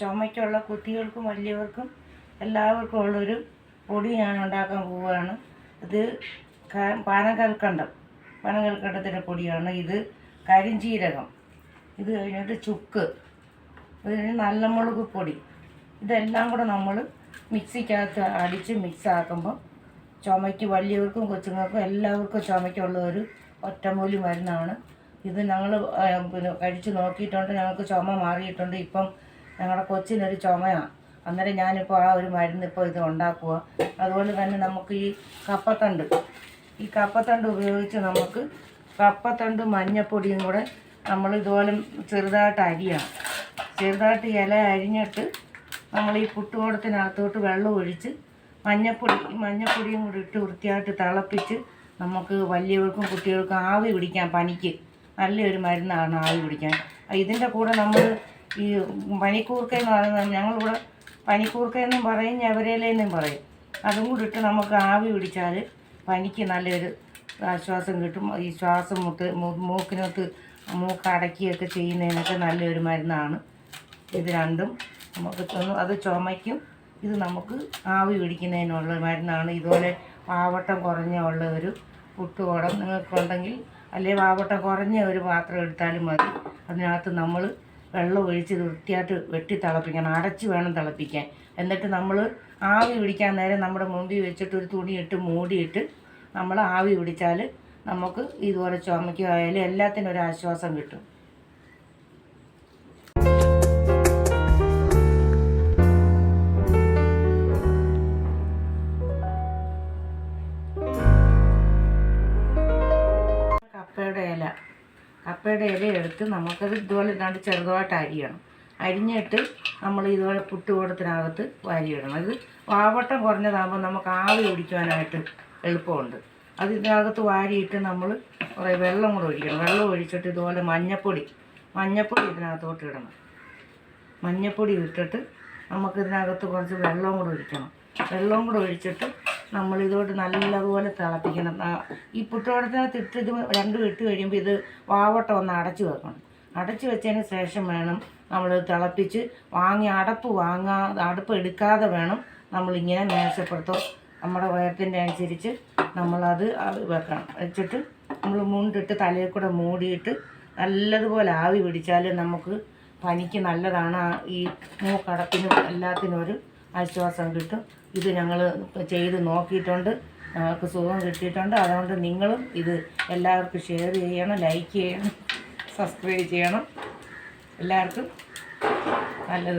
ചുമയ്ക്കുള്ള കുട്ടികൾക്കും വലിയവർക്കും എല്ലാവർക്കും ഉള്ളൊരു പൊടി ഞാൻ ഉണ്ടാക്കാൻ പോവുകയാണ്. ഇത് പാനകൽക്കണ്ടം. പാനകൽക്കണ്ടത്തിന്റെ പൊടിയാണ്. ഇത് കരിഞ്ചീരകം. ഇത് കഴിഞ്ഞിട്ട് ചുക്ക്. ഇത് നല്ല മുളക് പൊടി. ഇതെല്ലാം കൂടെ നമ്മൾ മിക്സിക്കകത്ത് അടിച്ച് മിക്സ് ആക്കുമ്പോൾ ചുമയ്ക്ക് വലിയവർക്കും കൊച്ചുങ്ങൾക്കും എല്ലാവർക്കും ചുമയ്ക്കുള്ള ഒരു ഒറ്റമൂലി മരുന്നാണ്. ഇത് ഞങ്ങൾ പിന്നെ കഴിച്ച് നോക്കിയിട്ടുണ്ട്. ഞങ്ങൾക്ക് ചുമ മാറിയിട്ടുണ്ട്. ഇപ്പം ഞങ്ങളുടെ കൊച്ചിനൊരു ചുമയാണ് അന്നേരം ഞാനിപ്പോൾ ആ ഒരു മരുന്ന് ഇപ്പോൾ ഇത് ഉണ്ടാക്കുക അതുപോലെ തന്നെ നമുക്ക് ഈ കപ്പത്തണ്ട് ഈ കപ്പത്തണ്ട് ഉപയോഗിച്ച് നമുക്ക് കപ്പത്തണ്ട് മഞ്ഞപ്പൊടിയും കൂടെ നമ്മൾ ഇതുപോലെ ചെറുതായിട്ട് അരിയണം ചെറുതായിട്ട് ഇല അരിഞ്ഞിട്ട് നമ്മൾ ഈ പുട്ടുകോടത്തിനകത്തോട്ട് വെള്ളം ഒഴിച്ച് മഞ്ഞപ്പൊടി മഞ്ഞപ്പൊടിയും കൂടി ഇട്ട് വൃത്തിയായിട്ട് തിളപ്പിച്ച് നമുക്ക് വലിയവർക്കും കുട്ടികൾക്കും ആവി പിടിക്കാൻ പനിക്ക് നല്ലൊരു മരുന്നാണ് ആവി പിടിക്കാൻ. ഇതിന്റെ കൂടെ നമ്മൾ ഈ പനിക്കൂർക്ക എന്ന് പറയുന്നത് ഞങ്ങളിവിടെ പനിക്കൂർക്ക എന്നും പറയും ഞവരയിലെന്നും പറയും. അതും കൂടി ഇട്ട് നമുക്ക് ആവി പിടിച്ചാൽ പനിക്ക് നല്ലൊരു ആശ്വാസം കിട്ടും. ഈ ശ്വാസം മുട്ട് മൂക്കിനകത്ത് മൂക്ക് അടക്കിയൊക്കെ ചെയ്യുന്നതിനൊക്കെ നല്ലൊരു മരുന്നാണ്. ഇത് രണ്ടും നമുക്ക് അത് ചുമയ്ക്കും. ഇത് നമുക്ക് ആവി പിടിക്കുന്നതിനുള്ള മരുന്നാണ്. ഇതുപോലെ പാവട്ടം കുറഞ്ഞ ഉള്ള ഒരു പുട്ടുകുടം നിങ്ങൾക്കുണ്ടെങ്കിൽ അല്ലെങ്കിൽ പാവട്ടം കുറഞ്ഞ ഒരു പാത്രം എടുത്താലും മതി. അതിനകത്ത് നമ്മൾ വെള്ളം ഒഴിച്ച് വൃത്തിയായിട്ട് വെട്ടി തിളപ്പിക്കണം. അടച്ച് വേണം തിളപ്പിക്കാൻ. എന്നിട്ട് നമ്മൾ ആവി പിടിക്കാൻ നേരം നമ്മുടെ മുമ്പിൽ വെച്ചിട്ട് ഒരു തുണി ഇട്ട് മൂടിയിട്ട് നമ്മൾ ആവി പിടിച്ചാൽ നമുക്ക് ഇതുപോലെ ചുമയ്ക്കായാലും എല്ലാത്തിനും ഒരു ആശ്വാസം കിട്ടും. കപ്പയുടെ ഇല എടുത്ത് നമുക്കത് ഇതുപോലെ ഇതാണ്ട് ചെറുതായിട്ട് അരിയണം. അരിഞ്ഞിട്ട് നമ്മൾ ഇതുപോലെ പുട്ടുകൂടത്തിനകത്ത് വാരിയിടണം. ഇത് വാവട്ടം കുറഞ്ഞതാകുമ്പോൾ നമുക്ക് ആവി പിടിക്കുവാനായിട്ട് എളുപ്പമുണ്ട്. അത് ഇതിനകത്ത് വാരിയിട്ട് നമ്മൾ കുറേ വെള്ളം കൂടെ ഒഴിക്കണം. വെള്ളം ഒഴിച്ചിട്ട് ഇതുപോലെ മഞ്ഞപ്പൊടി മഞ്ഞപ്പൊടി ഇതിനകത്തോട്ട് ഇടണം. മഞ്ഞപ്പൊടി ഇട്ടിട്ട് നമുക്ക് ഇതിനകത്ത് കുറച്ച് വെള്ളം കൂടെ ഒഴിക്കണം. വെള്ളം കൂടെ ഒഴിച്ചിട്ട് നമ്മൾ ഇതോട്ട് നല്ലതുപോലെ തിളപ്പിക്കണം ഈ പുട്ടുവടത്തിനകത്ത് ഇട്ട് ഇത് രണ്ടും ഇട്ട് കഴിയുമ്പോൾ ഇത് വാവട്ടം ഒന്ന് അടച്ചു വെക്കണം. അടച്ചു വെച്ചതിന് ശേഷം വേണം നമ്മൾ തിളപ്പിച്ച് വാങ്ങി അടപ്പ് വാങ്ങാ അടപ്പ് എടുക്കാതെ വേണം നമ്മളിങ്ങനെ മേശപ്പുറത്തോ നമ്മുടെ വയറത്തിന്റെ അനുസരിച്ച് നമ്മളത് വെക്കണം. വെച്ചിട്ട് നമ്മൾ മുണ്ടിട്ട് തലയിൽ കൂടെ മൂടിയിട്ട് നല്ലതുപോലെ ആവി പിടിച്ചാൽ നമുക്ക് പനിക്ക് നല്ലതാണ്. ഈ മൂക്കടപ്പിനും എല്ലാത്തിനും ഒരു ആശ്വാസം കിട്ടും. ഇത് ഞങ്ങൾ ചെയ്ത് നോക്കിയിട്ടുണ്ട്. ഞങ്ങൾക്ക് സുഖം കിട്ടിയിട്ടുണ്ട്. അതുകൊണ്ട് നിങ്ങളും ഇത് എല്ലാവർക്കും ഷെയർ ചെയ്യണം ലൈക്ക് ചെയ്യണം സബ്സ്ക്രൈബ് ചെയ്യണം. എല്ലാവർക്കും നല്ലത്.